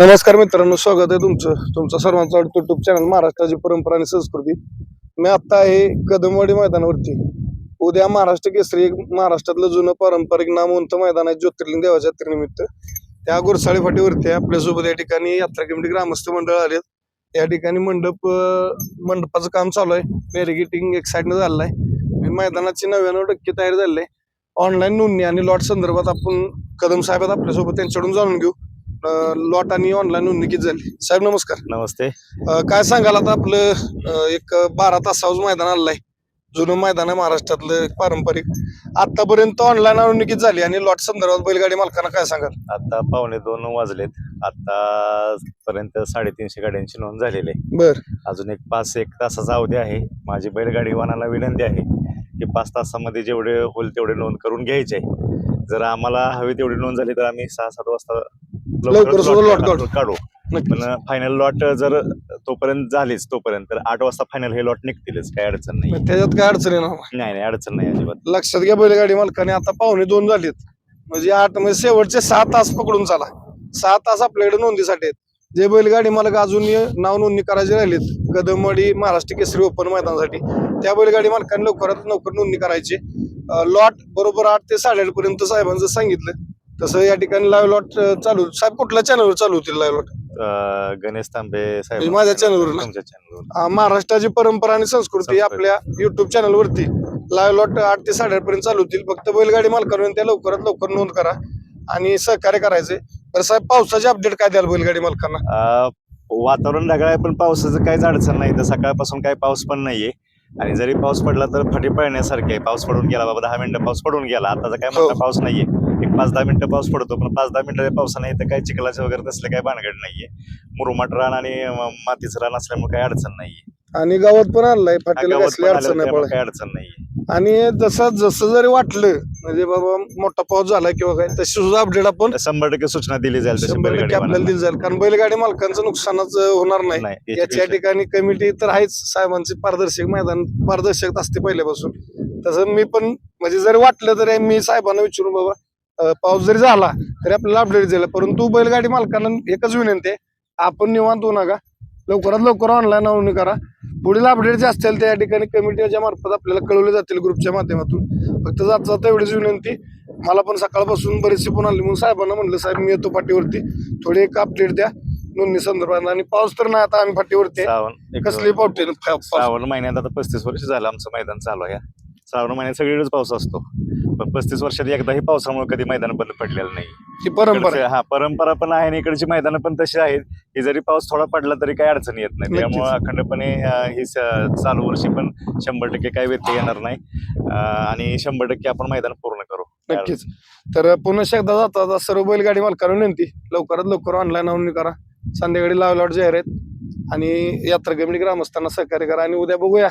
नमस्कार मित्रांनो स्वागत आहे तुमचं. तुमचं सर्वांचं युट्यूब चॅनल महाराष्ट्राची परंपरा आणि संस्कृती. मी आता आहे कदमवाडी मैदानावरती. उद्या महाराष्ट्र केसरी एक महाराष्ट्रातलं जुनं पारंपरिक नामवंत मैदान आहे ज्योतिर्लिंग देवाच्या यात्रेनिमित्त त्या गुरसाळी फाटीवरती आहे. आपल्यासोबत या ठिकाणी यात्रा कमिटी ग्रामस्थ मंडळ आलेत या ठिकाणी मंडप मंडपाचं काम चालू आहे. बॅरिगेटिंग एक साईडनं झालेलं आहे. मैदानाची नव्याण्णव टक्के तयारी झाली आहे. ऑनलाईन नोंदणी आणि लॉट संदर्भात आपण कदम साहेब आपल्यासोबत त्यांच्याकडून जाणून घेऊ. लॉट आणि ऑनलाईन नोंदणी झाली? साहेब नमस्कार. नमस्ते. अं, काय सांगाल आता आपलं अं, एक बारा तासावर मैदान आलंय जुनं मैदान आहे महाराष्ट्रातलं एक पारंपरिक. आतापर्यंत ऑनलाईन नोंदणी किती झाली आणि लॉट संदर्भात बैलगाडी मालकांना काय सांगाल? आता पावणे दोन वाजलेत. आता पर्यंत साडेतीनशे गाड्यांची नोंद झालेली आहे. बर. अजून एक पाच एक तासाचा अवधी आहे. माझी बैलगाडी वाहनाला विनंती आहे की पाच तासामध्ये जेवढे होईल तेवढे नोंद करून घ्यायचे. आहे जर आम्हाला हवी तेवढी नोंद झाली तर आम्ही सहा सात वाजता लवकर सुद्धा lot काढू. नक्कीच. पण फायनल लॉट जर तोपर्यंत झालीच तोपर्यंत तर आठ वाजता फायनल हे लॉट निघतीलच काही अडचण नाही. त्याच्यात काय अडचण येणार नाही. नाही नाही अडचण नाही अजिबात. लक्षात घ्या बैलगाडी मालकाने आता पावणे दोन झालीत. म्हणजे आठ म्हणजे शेवटचे सहा तास पकडून चाला. सहा तास आपल्याकडे नोंदीसाठी आहेत. जे बैलगाडी मालक अजून नाव नोंदणी करायचे राहिलेत कदमवाडी महाराष्ट्र केसरी ओपन मैदानासाठी त्या बैलगाडी मालकांनी लवकरात लवकर नोंदणी करायची. लॉट बरोबर आठ ते साडेआठ पर्यंत साहेबांचं सांगितलं. तसं या ठिकाणी लाईव्ह लॉट चालू. साहेब कुठल्या चॅनलवर चालू होतील लाईव्ह लॉट अं, गणेश तांबे साहेब. म्हणजे माझ्या channel वर ना? तुमच्या चॅनलवर महाराष्ट्राची परंपरा आणि संस्कृती संस्कृती. आपल्या युट्यूब चॅनल वरती. लाईव्ह लॉट आठ ते साडेआठ पर्यंत चालू होतील. फक्त बैलगाडी मालकांना त्या लवकरात लवकर नोंद करा आणि सहकार्य करायचे. तर साहेब पावसाचे अपडेट काय द्याल बैलगाडी मालकांना? अं, वातावरण ढगाळ आहे पण पावसाचं काहीच अडचण नाही. तर सकाळपासून काही पाऊस पण नाहीये. आणि जरी पाऊस पडला तर फाटी पळण्यासारखे आहे. पाऊस पडून गेला बाबा दहा मिनिटं पाऊस पडून गेला. आता काही हो. मोठा पाऊस नाहीये. एक पाच दहा मिनिटं पाऊस पडतो पण पाच दहा मिनिटं पावसा नाही तर काही चिखलाचं वगैरे तसलं काही भानगड नाहीये. मुरुमाट रान आणि मातीचं रान असल्यामुळे काही अडचण नाहीये. आणि गावात पण आणलाय फाटीला गावात कसली पण अडचण नाही त्यामुळे काही अडचण नाहीये. आणि जसं जसं जरी वाटलं म्हणजे बाबा मोठा पाऊस झाला किंवा काय तशी सुद्धा अपडेट आपण शंभर टक्के सूचना दिली जाईल तशी शंभर टक्के आपल्याला दिली जाईल कारण बैलगाडी मालकांचं नुकसानच होणार नाही. नाही याच्या ठिकाणी कमिटी तर आहेच साहेबांची पारदर्शक मैदान पारदर्शक असते पहिल्यापासून. तसं मी पण म्हणजे जरी वाटलं तरी मी साहेबांना विचारून बाबा पाऊस जरी झाला तरी आपल्याला अपडेट दिला परंतु बैलगाडी मालकांना एकच विनंती आहे आपण निवांत होऊ नका. लवकरात लवकर ऑनलाईन नोंदणी करा. पुढील अपडेट जे असतील त्या ठिकाणी कमिटीच्या मार्फत आपल्याला कळवले जातील ग्रुपच्या माध्यमातून. फक्त जात जाता एवढीच विनंती. मला पण सकाळपासून बरेचसे फोन आले म्हणून साहेबांना म्हणलं साहेब मी येतो पाठीवरती. थोडी एक अपडेट द्या नोंदणी संदर्भात. आणि पाऊस तर नाही आता आम्ही फाटीवरती कसली पावटे श्रावण महिन्यात आता पस्तीस वर्ष झालं आमचं मैदान चालू आहे. श्रावण महिन्यात सगळीकडेच पाऊस असतो. पण पस्तीस वर्षात एकदाही पावसामुळे कधी मैदान बंद पडलेलं नाही. ही परंपरा. इकडचे- हा परंपरा पण आहे आणि इकडची मैदानं पण तशी आहेत की जरी पाऊस थोडा पडला तरी काही अडचण येत नाही नक्कीच. त्यामुळे अखंडपणे अं, ही स- चालू वर्षी पण शंभर टक्के काही व्यत्यय येणार नाही. अं, आणि शंभर टक्के आपण मैदान पूर्ण करू. नक्कीच. तर पुन्हा एकदा जाता जाता सर्व बैलगाडी मालकांना विनंती. लवकरात लवकर ऑनलाईन नोंदणी करा. संध्याकाळी लावलाट जाहीर आहेत. आणि यात्रा कमिटी ग्रामस्थांना सहकार्य करा. आणि उद्या बघूया.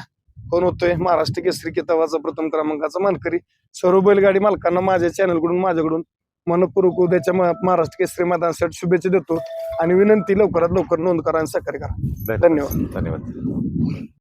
कोण होतोय? महाराष्ट्र केसरी किताबाचा प्रथम क्रमांकाचा मानकरी. सर्व बैलगाडी मालकांना माझ्या चॅनलकडून माझ्याकडून मनपूर्वक उद्याच्या महाराष्ट्र केसरी मैदानासाठी शुभेच्छा देतो आणि विनंती लवकरात लवकर नोंद करा आणि सहकार्य करा. धन्यवाद. धन्यवाद.